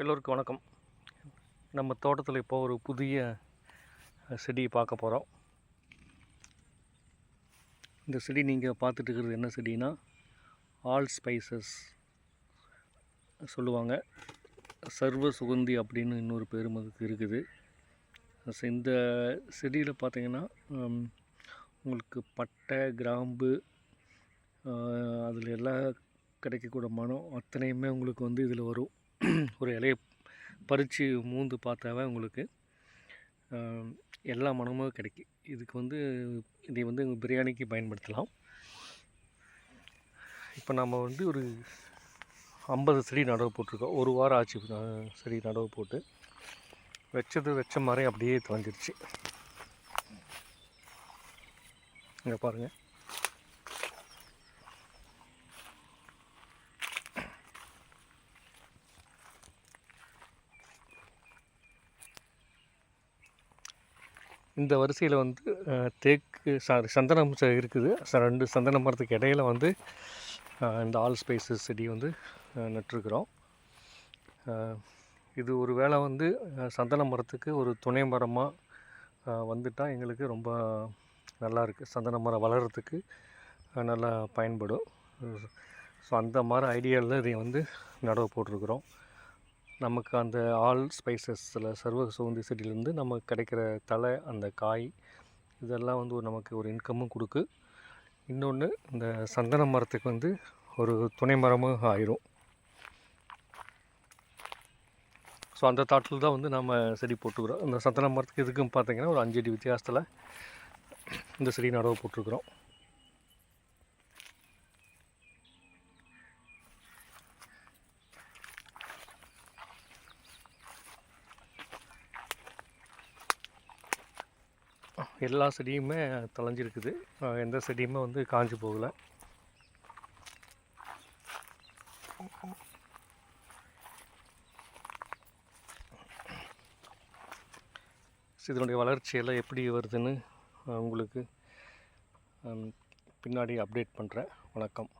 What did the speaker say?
எல்லோருக்கும் வணக்கம். நம்ம தோட்டத்தில் இப்போ ஒரு புதிய செடியை பார்க்க போகிறோம் இந்த செடி நீங்கள் பார்த்துட்டு இருக்கிறது என்ன செடினா ஆல் ஸ்பைசஸ் சொல்லுவாங்க. சர்வ சுகந்தி அப்படின்னு இன்னொரு பேரும் அதுக்கு இருக்குது. இந்த செடியில் பார்த்திங்கன்னா உங்களுக்கு பட்டை கிராம்பு அதில் எல்லாம் கிடைக்கக்கூடிய மனம் அத்தனையுமே உங்களுக்கு வந்து இதில் வரும். ஒரு இலையை பறித்து மூந்து பார்த்தாவே உங்களுக்கு எல்லா மனமும் கிடைக்கும். இதுக்கு வந்து இதை வந்து பிரியாணிக்கு பயன்படுத்தலாம். இப்போ நம்ம வந்து ஒரு ஐம்பது செடி நடவு போட்டிருக்கோம். ஒரு வாரம் ஆச்சு செடி நடவு போட்டு. வச்சது வச்ச மாதிரி அப்படியே தொலைஞ்சிருச்சு. இங்கே பாருங்கள் இந்த வரிசையில் வந்து தேக்கு சாரி சந்தனம் இருக்குது. ச- ரெண்டு சந்தன மரத்துக்கு இடையில வந்து இந்த ஆல் ஸ்பைசஸ் செடி வந்து அஹ், நட்டிருக்கிறோம். இது ஒரு வேளை வந்து சந்தன மரத்துக்கு ஒரு துணை மரமாக வந்துட்டால் எங்களுக்கு ரொம்ப நல்லா இருக்குது சந்தன மரம் வளர்கிறதுக்கு நல்லா பயன்படும். ஸோ அந்த மாதிரி ஐடியாவில் இதை வந்து நடவு போட்டிருக்கிறோம். நமக்கு அந்த ஆல் ஸ்பைசஸில் சர்வ சுகந்தி செடியிலேருந்து நமக்கு கிடைக்கிற தலை அந்த காய் இதெல்லாம் வந்து ஒரு நமக்கு ஒரு இன்கமும் கொடுக்கு. இன்னொன்று இந்த சந்தன மரத்துக்கு வந்து ஒரு துணை மரமும் ஆயிரும். ஸோ அந்த தாட்டில் தான் வந்து நம்ம செடி போட்டுக்கிறோம். இந்த சந்தன மரத்துக்கு இதுக்கும் பார்த்திங்கன்னா ஒரு அஞ்சு அடி வித்தியாசத்தில் இந்த செடி நடவு போட்டிருக்கிறோம். எல்லா செடியுமே தொலைஞ்சிருக்குது. எந்த செடியுமே வந்து காஞ்சி போகலை. இதனுடைய வளர்ச்சியெல்லாம் எப்படி வருதுன்னு உங்களுக்கு பின்னாடி அப்டேட் பண்ணுறேன் வணக்கம்.